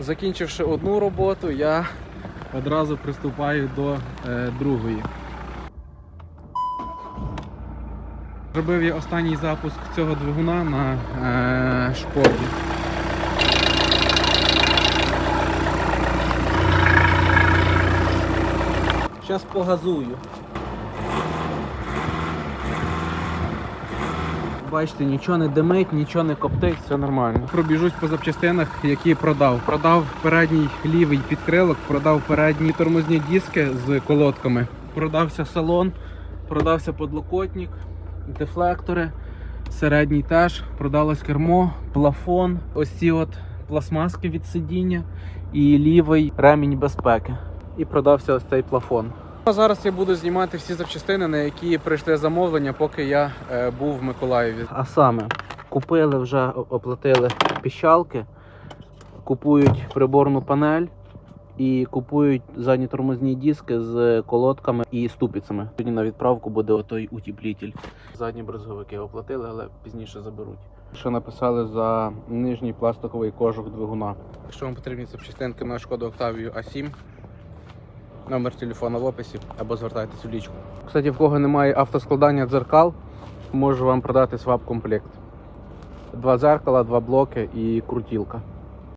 Закінчивши одну роботу, я одразу приступаю до е, другої. Зробив я останній запуск цього двигуна на е, шкоді. Зараз погазую. Бачите, нічого не димить, нічого не коптить, все нормально. Пробіжусь по запчастинах, які продав. Продав передній лівий підкрилок, продав передні тормозні диски з колодками. Продався салон, продався подлокотник, дефлектори, середній теж, продалось кермо, плафон, ось ці от пластмаски від сидіння і лівий ремінь безпеки. І продався ось цей плафон. А Зараз я буду знімати всі запчастини, на які прийшли замовлення, поки я е, був в Миколаєві. А саме купили вже оплатили піщалки, купують приборну панель і купують задні тормозні диски з колодками і ступицями. Сьогодні на відправку буде отой утеплітель. Задні брезговики оплатили, але пізніше заберуть. Що написали за нижній пластиковий кожух двигуна. Якщо вам потрібні запчастинки на шкоду Octavia A7, Номер телефона в описі або звертайтесь у лічку. Кстати, в кого немає автоскладання дзеркал, можу вам продати свап комплект. Два дзеркала, два блоки і крутілка.